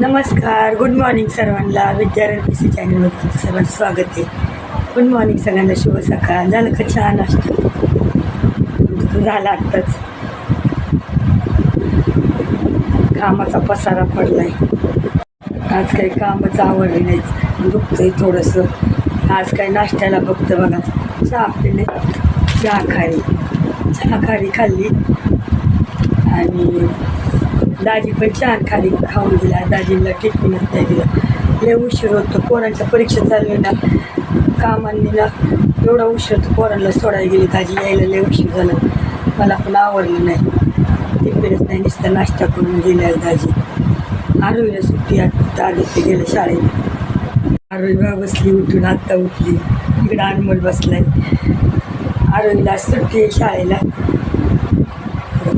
नमस्कार good morning सर्वांना. Vidyaranya P C चॅनलमध्ये तुमचं सर्वांचं स्वागत आहे. गुड मॉर्निंग सगळ्यांना शुभ सकाळ. झालं का छान नाश्ता? आमचं झाला आत्ताच. कामाचा पसारा पडलाय. आज काही कामच आवडली नाही. दुखतंय थोडंसं. आज काही नाश्त्याला बघतं बघा. चहा पिले. चहा खाली चहा खाली खाल्ली. आणि दाजी पण छान खाली खाऊन दिला दाजीला टिफिन नाही दिला. लय उशीर होतो. पोरांच्या परीक्षा चालू आहे ना. कामांनी ना एवढा उशीर होतो. पोरांना सोडायला गेली. दाजी यायला लय उशीर झाला. मला पण आवडलं नाही. टिफिनच नाही नुसतं नाश्ता करून गेल्या दाजी. आरोहीला सुट्टी आता आदित्य गेलं शाळेत. आरोही बसली उठून आत्ता उठली. इकडं अनमोल बसलाय. आरोहीला सुट्टी शाळेला.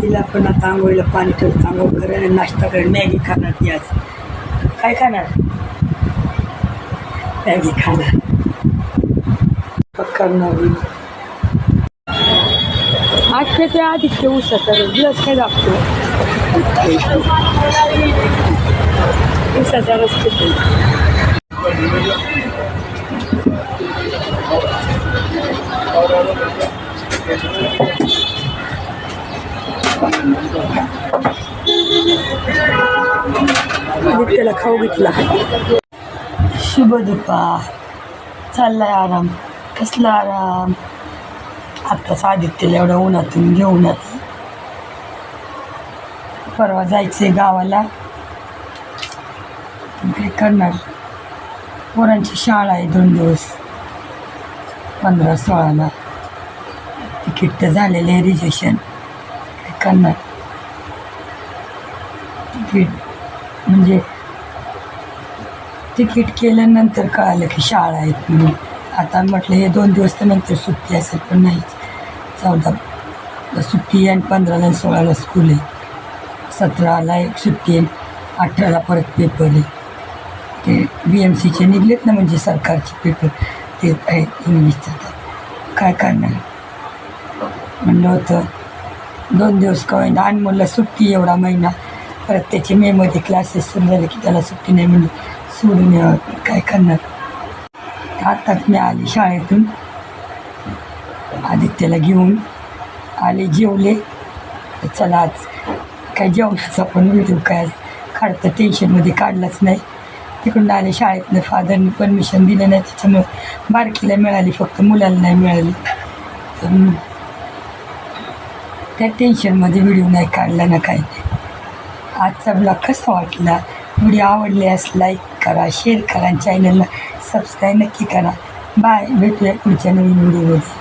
तिला पण आता आंघोळीला पाणी ठेवलं आंघोळ करेल नाश्ता करेल मॅगी खाणार ती आज. काय खाणार? मॅगी खाणार. करणार आजच्या ते आदित्य उसा तर दिवस काय दाखतो उसाचा रस्ते आदित्यला खाऊ घेतला. शुभ दुपार चाललाय आराम. कसला आराम? आत्ताच आदित्यला एवढ्या उन्हातून घेऊन परवा जायचंय गावाला. काय करणार. पोरांची शाळा आहे दोन दिवस. पंधरा सोळाला. तिकीट तर झालेलं आहे रिजेक्शन काय करणार. तिकीट. म्हणजे तिकीट केल्यानंतर कळालं की शाळा आहेत म्हणून. आता म्हटलं हे दोन दिवस तर नंतर सुट्टी असेल पण नाही. चौदा सुट्टी आहे आणि पंधराला आणि सोळाला स्कूल आहे. सतराला एक सुट्टी आहे अठराला परत पेपर आहे. ते बी एम सीचे निघलेत ना म्हणजे सरकारचे पेपर ते आहेत इंग्लिशचं तर काय करणार? म्हणलं होतं दोन दिवस का होईना आणि म्हणलं सुट्टी एवढा महिना. परत त्याचे मेमध्ये क्लासेस सुरू झाले की त्याला सुट्टी नाही म्हणली सोडून यावं काय करणार? आताच मी आली शाळेतून. आदित्यला घेऊन आले जेवले. चला आज काय जेवणाचा पण व्हिडिओ काय काढतं टेन्शनमध्ये काढलाच नाही. तिकडून आले शाळेतनं फादरने परमिशन दिलं नाही. त्याच्यामुळं बारकीला मिळाली फक्त मुलाला नाही मिळाली. तर त्या टेन्शनमध्ये व्हिडिओ नाही काढला ना काही. नाही आजचा ब्लॉग कसा वाटला? व्हिडिओ आवडल्यास लाईक करा शेअर करा आणि चॅनलला सबस्क्राईब नक्की करा. बाय भेटूया पुढच्या नवीन व्हिडिओमध्ये